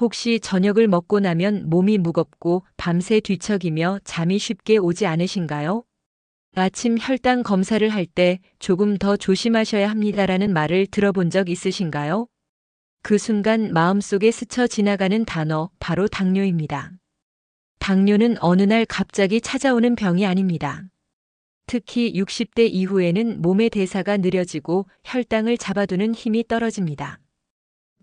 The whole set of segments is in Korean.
혹시 저녁을 먹고 나면 몸이 무겁고 밤새 뒤척이며 잠이 쉽게 오지 않으신가요? 아침 혈당 검사를 할 때 조금 더 조심하셔야 합니다라는 말을 들어본 적 있으신가요? 그 순간 마음속에 스쳐 지나가는 단어 바로 당뇨입니다. 당뇨는 어느 날 갑자기 찾아오는 병이 아닙니다. 특히 60대 이후에는 몸의 대사가 느려지고 혈당을 잡아두는 힘이 떨어집니다.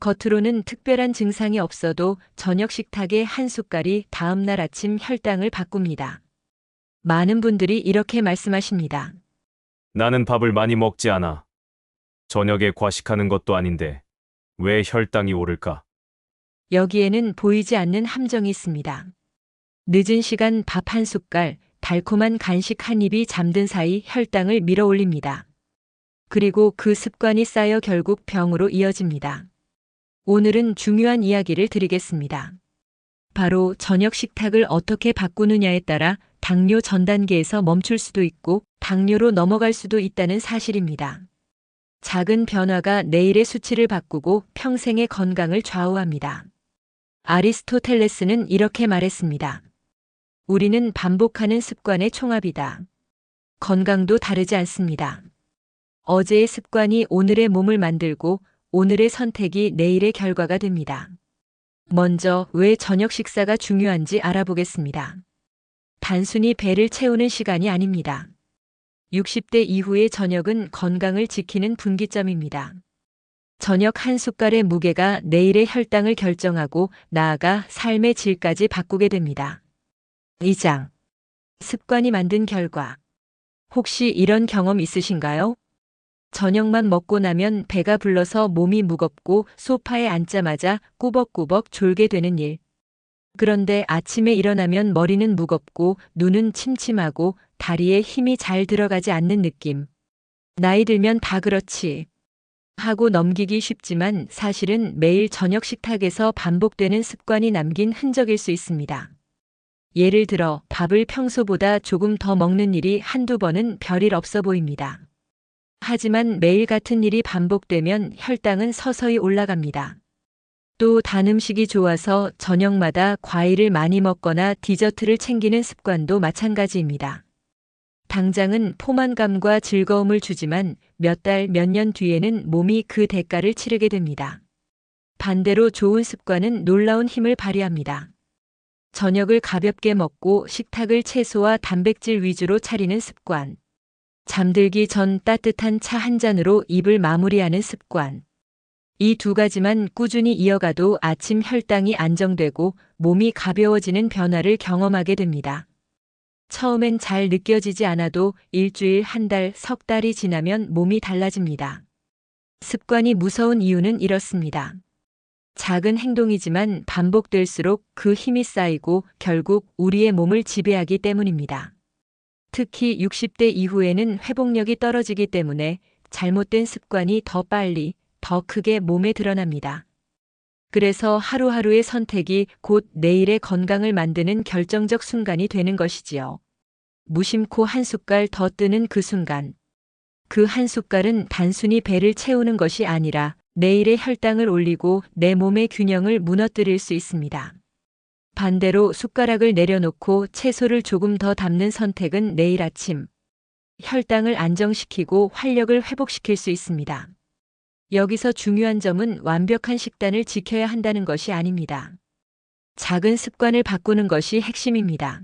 겉으로는 특별한 증상이 없어도 저녁 식탁의 한 숟갈이 다음날 아침 혈당을 바꿉니다. 많은 분들이 이렇게 말씀하십니다. 나는 밥을 많이 먹지 않아. 저녁에 과식하는 것도 아닌데 왜 혈당이 오를까? 여기에는 보이지 않는 함정이 있습니다. 늦은 시간 밥 한 숟갈, 달콤한 간식 한 입이 잠든 사이 혈당을 밀어 올립니다. 그리고 그 습관이 쌓여 결국 병으로 이어집니다. 오늘은 중요한 이야기를 드리겠습니다. 바로 저녁 식탁을 어떻게 바꾸느냐에 따라 당뇨 전 단계에서 멈출 수도 있고 당뇨로 넘어갈 수도 있다는 사실입니다. 작은 변화가 내일의 수치를 바꾸고 평생의 건강을 좌우합니다. 아리스토텔레스는 이렇게 말했습니다. 우리는 반복하는 습관의 총합이다. 건강도 다르지 않습니다. 어제의 습관이 오늘의 몸을 만들고 오늘의 선택이 내일의 결과가 됩니다. 먼저 왜 저녁 식사가 중요한지 알아보겠습니다. 단순히 배를 채우는 시간이 아닙니다. 60대 이후의 저녁은 건강을 지키는 분기점입니다. 저녁 한 숟갈의 무게가 내일의 혈당을 결정하고 나아가 삶의 질까지 바꾸게 됩니다. 2장. 습관이 만든 결과. 혹시 이런 경험 있으신가요? 저녁만 먹고 나면 배가 불러서 몸이 무겁고 소파에 앉자마자 꾸벅꾸벅 졸게 되는 일. 그런데 아침에 일어나면 머리는 무겁고 눈은 침침하고 다리에 힘이 잘 들어가지 않는 느낌. 나이 들면 다 그렇지. 하고 넘기기 쉽지만 사실은 매일 저녁 식탁에서 반복되는 습관이 남긴 흔적일 수 있습니다. 예를 들어 밥을 평소보다 조금 더 먹는 일이 한두 번은 별일 없어 보입니다. 하지만 매일 같은 일이 반복되면 혈당은 서서히 올라갑니다. 또 단 음식이 좋아서 저녁마다 과일을 많이 먹거나 디저트를 챙기는 습관도 마찬가지입니다. 당장은 포만감과 즐거움을 주지만 몇 달, 몇 년 뒤에는 몸이 그 대가를 치르게 됩니다. 반대로 좋은 습관은 놀라운 힘을 발휘합니다. 저녁을 가볍게 먹고 식탁을 채소와 단백질 위주로 차리는 습관. 잠들기 전 따뜻한 차 한 잔으로 입을 마무리하는 습관. 이 두 가지만 꾸준히 이어가도 아침 혈당이 안정되고 몸이 가벼워지는 변화를 경험하게 됩니다. 처음엔 잘 느껴지지 않아도 일주일, 한 달, 석 달이 지나면 몸이 달라집니다. 습관이 무서운 이유는 이렇습니다. 작은 행동이지만 반복될수록 그 힘이 쌓이고 결국 우리의 몸을 지배하기 때문입니다. 특히 60대 이후에는 회복력이 떨어지기 때문에 잘못된 습관이 더 빨리, 더 크게 몸에 드러납니다. 그래서 하루하루의 선택이 곧 내일의 건강을 만드는 결정적 순간이 되는 것이지요. 무심코 한 숟갈 더 뜨는 그 순간. 그 한 숟갈은 단순히 배를 채우는 것이 아니라 내일의 혈당을 올리고 내 몸의 균형을 무너뜨릴 수 있습니다. 반대로 숟가락을 내려놓고 채소를 조금 더 담는 선택은 내일 아침 혈당을 안정시키고 활력을 회복시킬 수 있습니다. 여기서 중요한 점은 완벽한 식단을 지켜야 한다는 것이 아닙니다. 작은 습관을 바꾸는 것이 핵심입니다.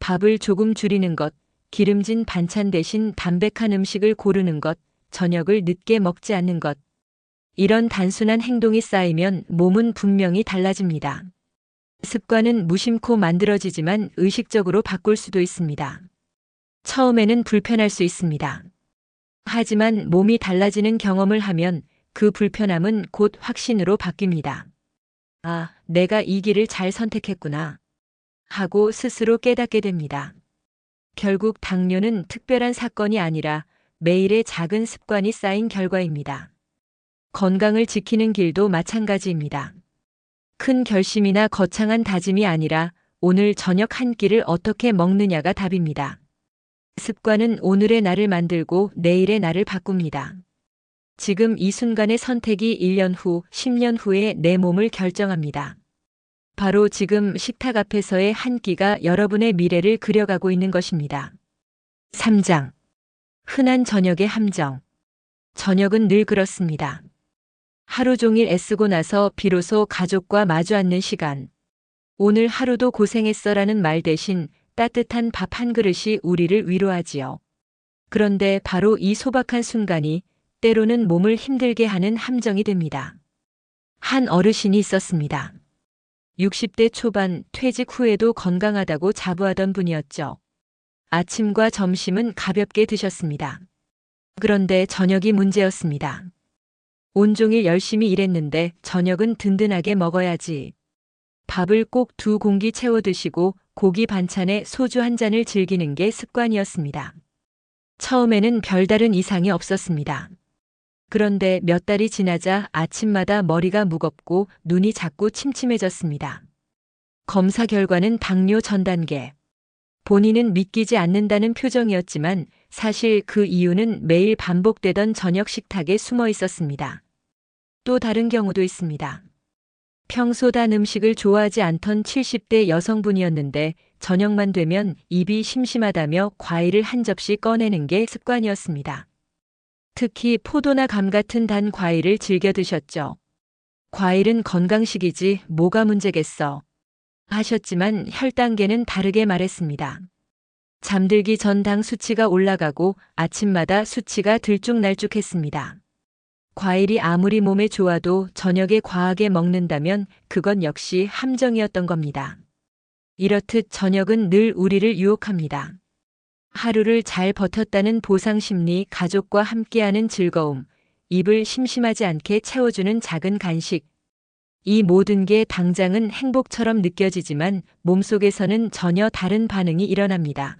밥을 조금 줄이는 것, 기름진 반찬 대신 담백한 음식을 고르는 것, 저녁을 늦게 먹지 않는 것. 이런 단순한 행동이 쌓이면 몸은 분명히 달라집니다. 습관은 무심코 만들어지지만 의식적으로 바꿀 수도 있습니다. 처음에는 불편할 수 있습니다. 하지만 몸이 달라지는 경험을 하면 그 불편함은 곧 확신으로 바뀝니다. 아, 내가 이 길을 잘 선택했구나. 하고 스스로 깨닫게 됩니다. 결국 당뇨는 특별한 사건이 아니라 매일의 작은 습관이 쌓인 결과입니다. 건강을 지키는 길도 마찬가지입니다. 큰 결심이나 거창한 다짐이 아니라 오늘 저녁 한 끼를 어떻게 먹느냐가 답입니다. 습관은 오늘의 나를 만들고 내일의 나를 바꿉니다. 지금 이 순간의 선택이 1년 후, 10년 후에 내 몸을 결정합니다. 바로 지금 식탁 앞에서의 한 끼가 여러분의 미래를 그려가고 있는 것입니다. 3장. 흔한 저녁의 함정. 저녁은 늘 그렇습니다. 하루 종일 애쓰고 나서 비로소 가족과 마주 앉는 시간. 오늘 하루도 고생했어라는 말 대신 따뜻한 밥 한 그릇이 우리를 위로하지요. 그런데 바로 이 소박한 순간이 때로는 몸을 힘들게 하는 함정이 됩니다. 한 어르신이 있었습니다. 60대 초반 퇴직 후에도 건강하다고 자부하던 분이었죠. 아침과 점심은 가볍게 드셨습니다. 그런데 저녁이 문제였습니다. 온종일 열심히 일했는데 저녁은 든든하게 먹어야지. 밥을 꼭 두 공기 채워 드시고 고기 반찬에 소주 한 잔을 즐기는 게 습관이었습니다. 처음에는 별다른 이상이 없었습니다. 그런데 몇 달이 지나자 아침마다 머리가 무겁고 눈이 자꾸 침침해졌습니다. 검사 결과는 당뇨 전 단계. 본인은 믿기지 않는다는 표정이었지만 사실 그 이유는 매일 반복되던 저녁 식탁에 숨어 있었습니다. 또 다른 경우도 있습니다. 평소 단 음식을 좋아하지 않던 70대 여성분이었는데 저녁만 되면 입이 심심하다며 과일을 한 접시 꺼내는 게 습관이었습니다. 특히 포도나 감 같은 단 과일을 즐겨 드셨죠. 과일은 건강식이지 뭐가 문제겠어. 하셨지만 혈당계는 다르게 말했습니다. 잠들기 전 당 수치가 올라가고 아침마다 수치가 들쭉날쭉했습니다. 과일이 아무리 몸에 좋아도 저녁에 과하게 먹는다면 그건 역시 함정이었던 겁니다. 이렇듯 저녁은 늘 우리를 유혹합니다. 하루를 잘 버텼다는 보상 심리, 가족과 함께하는 즐거움, 입을 심심하지 않게 채워주는 작은 간식. 이 모든 게 당장은 행복처럼 느껴지지만 몸속에서는 전혀 다른 반응이 일어납니다.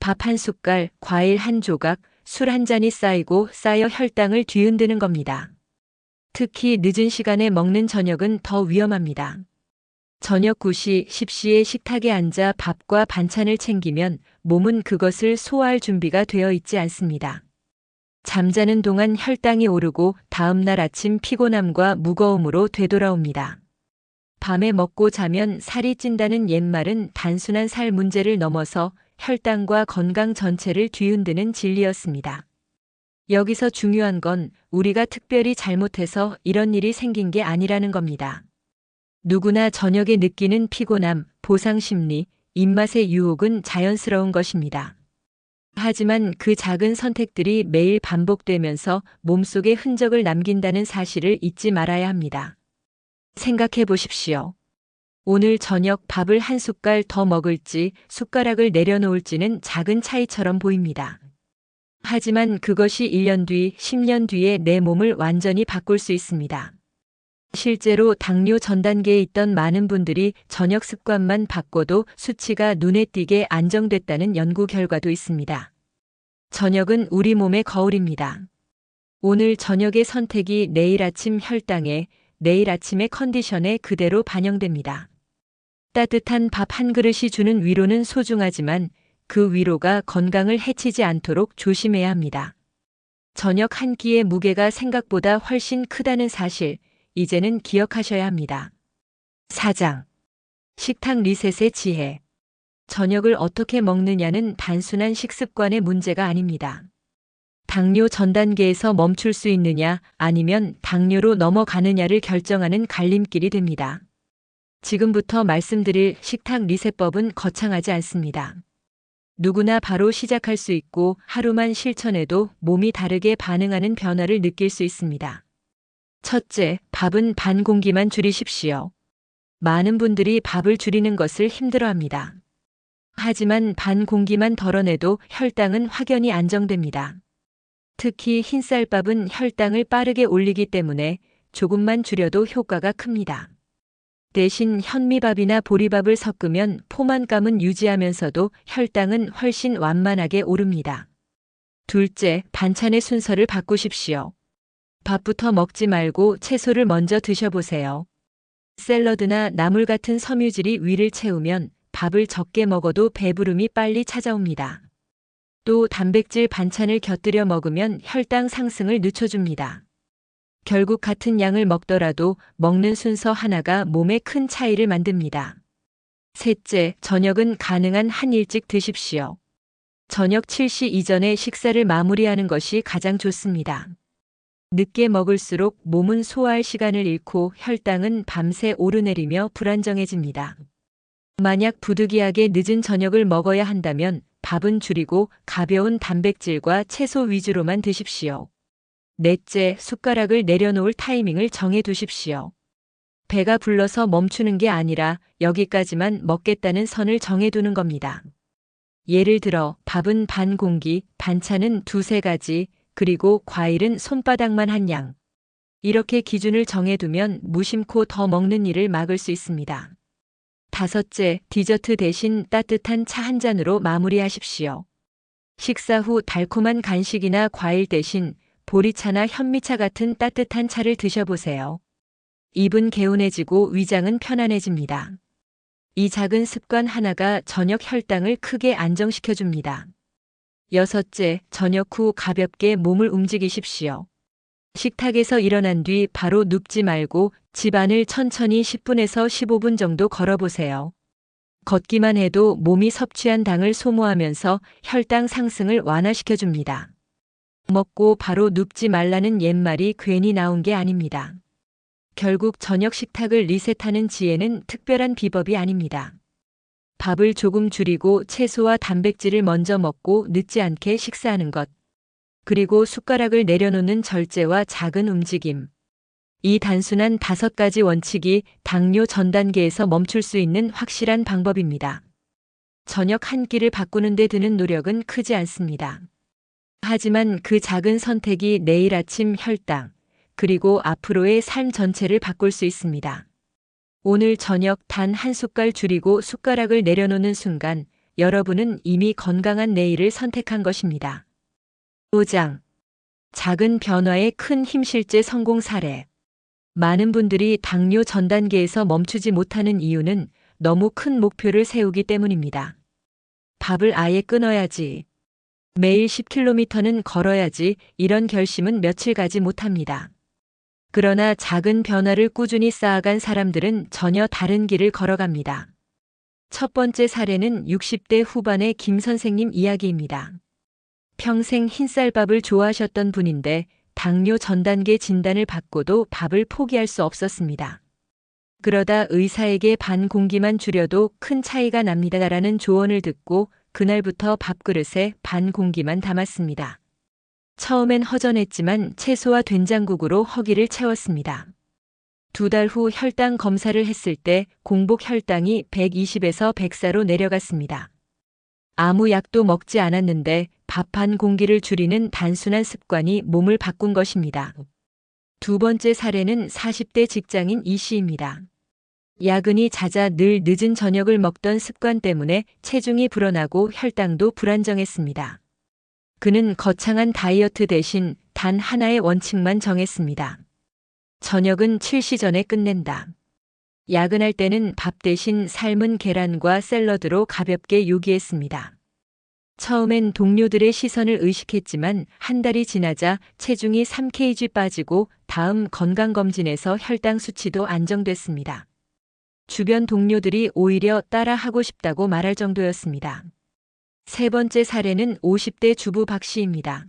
밥 한 숟갈, 과일 한 조각, 술 한 잔이 쌓이고 쌓여 혈당을 뒤흔드는 겁니다. 특히 늦은 시간에 먹는 저녁은 더 위험합니다. 저녁 9시, 10시에 식탁에 앉아 밥과 반찬을 챙기면 몸은 그것을 소화할 준비가 되어 있지 않습니다. 잠자는 동안 혈당이 오르고 다음날 아침 피곤함과 무거움으로 되돌아옵니다. 밤에 먹고 자면 살이 찐다는 옛말은 단순한 살 문제를 넘어서 혈당과 건강 전체를 뒤흔드는 진리였습니다. 여기서 중요한 건 우리가 특별히 잘못해서 이런 일이 생긴 게 아니라는 겁니다. 누구나 저녁에 느끼는 피곤함, 보상 심리, 입맛의 유혹은 자연스러운 것입니다. 하지만 그 작은 선택들이 매일 반복되면서 몸속에 흔적을 남긴다는 사실을 잊지 말아야 합니다. 생각해 보십시오. 오늘 저녁 밥을 한 숟갈 더 먹을지 숟가락을 내려놓을지는 작은 차이처럼 보입니다. 하지만 그것이 1년 뒤, 10년 뒤에 내 몸을 완전히 바꿀 수 있습니다. 실제로 당뇨 전 단계에 있던 많은 분들이 저녁 습관만 바꿔도 수치가 눈에 띄게 안정됐다는 연구 결과도 있습니다. 저녁은 우리 몸의 거울입니다. 오늘 저녁의 선택이 내일 아침 혈당에, 내일 아침의 컨디션에 그대로 반영됩니다. 따뜻한 밥 한 그릇이 주는 위로는 소중하지만 그 위로가 건강을 해치지 않도록 조심해야 합니다. 저녁 한 끼의 무게가 생각보다 훨씬 크다는 사실, 이제는 기억하셔야 합니다. 4장. 식탁 리셋의 지혜. 저녁을 어떻게 먹느냐는 단순한 식습관의 문제가 아닙니다. 당뇨 전 단계에서 멈출 수 있느냐 아니면 당뇨로 넘어가느냐를 결정하는 갈림길이 됩니다. 지금부터 말씀드릴 식탁 리셋법은 거창하지 않습니다. 누구나 바로 시작할 수 있고 하루만 실천해도 몸이 다르게 반응하는 변화를 느낄 수 있습니다. 첫째, 밥은 반 공기만 줄이십시오. 많은 분들이 밥을 줄이는 것을 힘들어합니다. 하지만 반 공기만 덜어내도 혈당은 확연히 안정됩니다. 특히 흰쌀밥은 혈당을 빠르게 올리기 때문에 조금만 줄여도 효과가 큽니다. 대신 현미밥이나 보리밥을 섞으면 포만감은 유지하면서도 혈당은 훨씬 완만하게 오릅니다. 둘째, 반찬의 순서를 바꾸십시오. 밥부터 먹지 말고 채소를 먼저 드셔보세요. 샐러드나 나물 같은 섬유질이 위를 채우면 밥을 적게 먹어도 배부름이 빨리 찾아옵니다. 또 단백질 반찬을 곁들여 먹으면 혈당 상승을 늦춰줍니다. 결국 같은 양을 먹더라도 먹는 순서 하나가 몸에 큰 차이를 만듭니다. 셋째, 저녁은 가능한 한 일찍 드십시오. 저녁 7시 이전에 식사를 마무리하는 것이 가장 좋습니다. 늦게 먹을수록 몸은 소화할 시간을 잃고 혈당은 밤새 오르내리며 불안정해집니다. 만약 부득이하게 늦은 저녁을 먹어야 한다면 밥은 줄이고 가벼운 단백질과 채소 위주로만 드십시오. 넷째, 숟가락을 내려놓을 타이밍을 정해 두십시오. 배가 불러서 멈추는 게 아니라 여기까지만 먹겠다는 선을 정해두는 겁니다. 예를 들어 밥은 반 공기, 반찬은 두세 가지, 그리고 과일은 손바닥만 한 양. 이렇게 기준을 정해두면 무심코 더 먹는 일을 막을 수 있습니다. 다섯째, 디저트 대신 따뜻한 차 한 잔으로 마무리하십시오. 식사 후 달콤한 간식이나 과일 대신 보리차나 현미차 같은 따뜻한 차를 드셔보세요. 입은 개운해지고 위장은 편안해집니다. 이 작은 습관 하나가 저녁 혈당을 크게 안정시켜줍니다. 여섯째, 저녁 후 가볍게 몸을 움직이십시오. 식탁에서 일어난 뒤 바로 눕지 말고 집안을 천천히 10분에서 15분 정도 걸어보세요. 걷기만 해도 몸이 섭취한 당을 소모하면서 혈당 상승을 완화시켜줍니다. 먹고 바로 눕지 말라는 옛말이 괜히 나온 게 아닙니다. 결국 저녁 식탁을 리셋하는 지혜는 특별한 비법이 아닙니다. 밥을 조금 줄이고 채소와 단백질을 먼저 먹고 늦지 않게 식사하는 것. 그리고 숟가락을 내려놓는 절제와 작은 움직임. 이 단순한 다섯 가지 원칙이 당뇨 전 단계에서 멈출 수 있는 확실한 방법입니다. 저녁 한 끼를 바꾸는 데 드는 노력은 크지 않습니다. 하지만 그 작은 선택이 내일 아침 혈당, 그리고 앞으로의 삶 전체를 바꿀 수 있습니다. 오늘 저녁 단 한 숟갈 줄이고 숟가락을 내려놓는 순간 여러분은 이미 건강한 내일을 선택한 것입니다. 5장. 작은 변화의 큰 힘 실제 성공 사례. 많은 분들이 당뇨 전 단계에서 멈추지 못하는 이유는 너무 큰 목표를 세우기 때문입니다. 밥을 아예 끊어야지. 매일 10km는 걸어야지 이런 결심은 며칠 가지 못합니다. 그러나 작은 변화를 꾸준히 쌓아간 사람들은 전혀 다른 길을 걸어갑니다. 첫 번째 사례는 60대 후반의 김 선생님 이야기입니다. 평생 흰쌀밥을 좋아하셨던 분인데 당뇨 전 단계 진단을 받고도 밥을 포기할 수 없었습니다. 그러다 의사에게 반 공기만 줄여도 큰 차이가 납니다라는 조언을 듣고 그날부터 밥그릇에 반 공기만 담았습니다. 처음엔 허전했지만 채소와 된장국으로 허기를 채웠습니다. 두 달 후 혈당 검사를 했을 때 공복 혈당이 120에서 104로 내려갔습니다. 아무 약도 먹지 않았는데 밥한 공기를 줄이는 단순한 습관이 몸을 바꾼 것입니다. 두 번째 사례는 40대 직장인 이 씨입니다. 야근이 잦아 늘 늦은 저녁을 먹던 습관 때문에 체중이 불어나고 혈당도 불안정했습니다. 그는 거창한 다이어트 대신 단 하나의 원칙만 정했습니다. 저녁은 7시 전에 끝낸다. 야근할 때는 밥 대신 삶은 계란과 샐러드로 가볍게 요기했습니다. 처음엔 동료들의 시선을 의식했지만 한 달이 지나자 체중이 3kg 빠지고 다음 건강검진에서 혈당 수치도 안정됐습니다. 주변 동료들이 오히려 따라 하고 싶다고 말할 정도였습니다. 세 번째 사례는 50대 주부 박 씨입니다.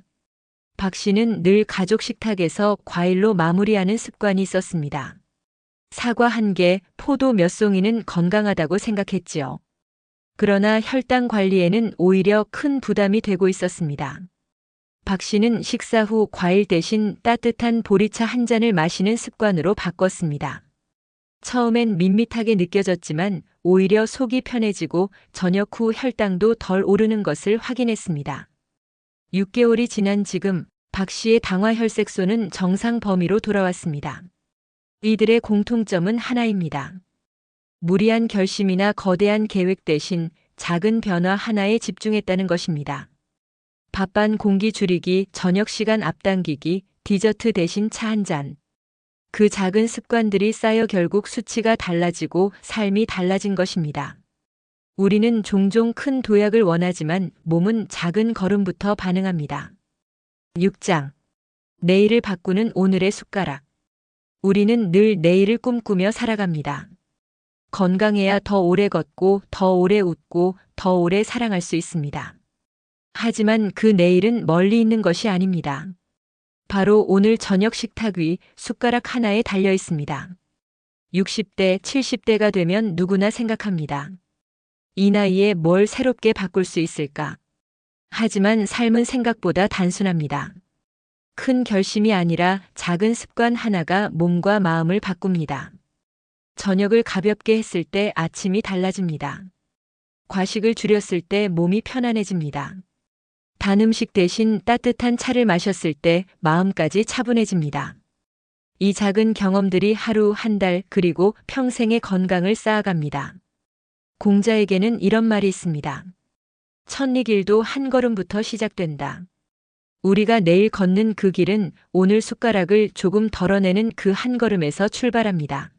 박 씨는 늘 가족 식탁에서 과일로 마무리하는 습관이 있었습니다. 사과 한 개, 포도 몇 송이는 건강하다고 생각했지요. 그러나 혈당 관리에는 오히려 큰 부담이 되고 있었습니다. 박 씨는 식사 후 과일 대신 따뜻한 보리차 한 잔을 마시는 습관으로 바꿨습니다. 처음엔 밋밋하게 느껴졌지만 오히려 속이 편해지고 저녁 후 혈당도 덜 오르는 것을 확인했습니다. 6개월이 지난 지금 박 씨의 당화 혈색소는 정상 범위로 돌아왔습니다. 이들의 공통점은 하나입니다. 무리한 결심이나 거대한 계획 대신 작은 변화 하나에 집중했다는 것입니다. 밥반 공기 줄이기, 저녁 시간 앞당기기, 디저트 대신 차 한 잔. 그 작은 습관들이 쌓여 결국 수치가 달라지고 삶이 달라진 것입니다. 우리는 종종 큰 도약을 원하지만 몸은 작은 걸음부터 반응합니다. 6장. 내일을 바꾸는 오늘의 숟가락. 우리는 늘 내일을 꿈꾸며 살아갑니다. 건강해야 더 오래 걷고, 더 오래 웃고, 더 오래 사랑할 수 있습니다. 하지만 그 내일은 멀리 있는 것이 아닙니다. 바로 오늘 저녁 식탁 위 숟가락 하나에 달려 있습니다. 60대, 70대가 되면 누구나 생각합니다. 이 나이에 뭘 새롭게 바꿀 수 있을까? 하지만 삶은 생각보다 단순합니다. 큰 결심이 아니라 작은 습관 하나가 몸과 마음을 바꿉니다. 저녁을 가볍게 했을 때 아침이 달라집니다. 과식을 줄였을 때 몸이 편안해집니다. 단 음식 대신 따뜻한 차를 마셨을 때 마음까지 차분해집니다. 이 작은 경험들이 하루, 한 달, 그리고 평생의 건강을 쌓아갑니다. 공자에게는 이런 말이 있습니다. 첫리 길도 한 걸음부터 시작된다. 우리가 내일 걷는 그 길은 오늘 숟가락을 조금 덜어내는 그 한 걸음에서 출발합니다.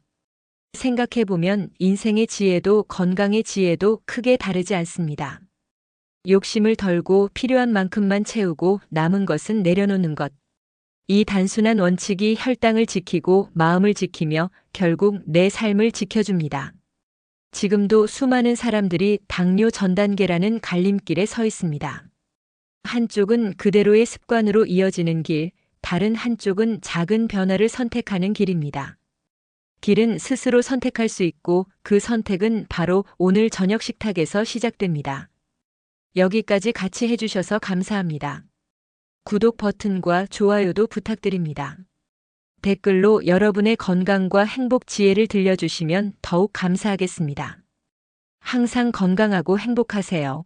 생각해보면 인생의 지혜도 건강의 지혜도 크게 다르지 않습니다. 욕심을 덜고 필요한 만큼만 채우고 남은 것은 내려놓는 것. 이 단순한 원칙이 혈당을 지키고 마음을 지키며 결국 내 삶을 지켜줍니다. 지금도 수많은 사람들이 당뇨 전 단계라는 갈림길에 서 있습니다. 한쪽은 그대로의 습관으로 이어지는 길, 다른 한쪽은 작은 변화를 선택하는 길입니다. 길은 스스로 선택할 수 있고 그 선택은 바로 오늘 저녁 식탁에서 시작됩니다. 여기까지 같이 해주셔서 감사합니다. 구독 버튼과 좋아요도 부탁드립니다. 댓글로 여러분의 건강과 행복 지혜를 들려주시면 더욱 감사하겠습니다. 항상 건강하고 행복하세요.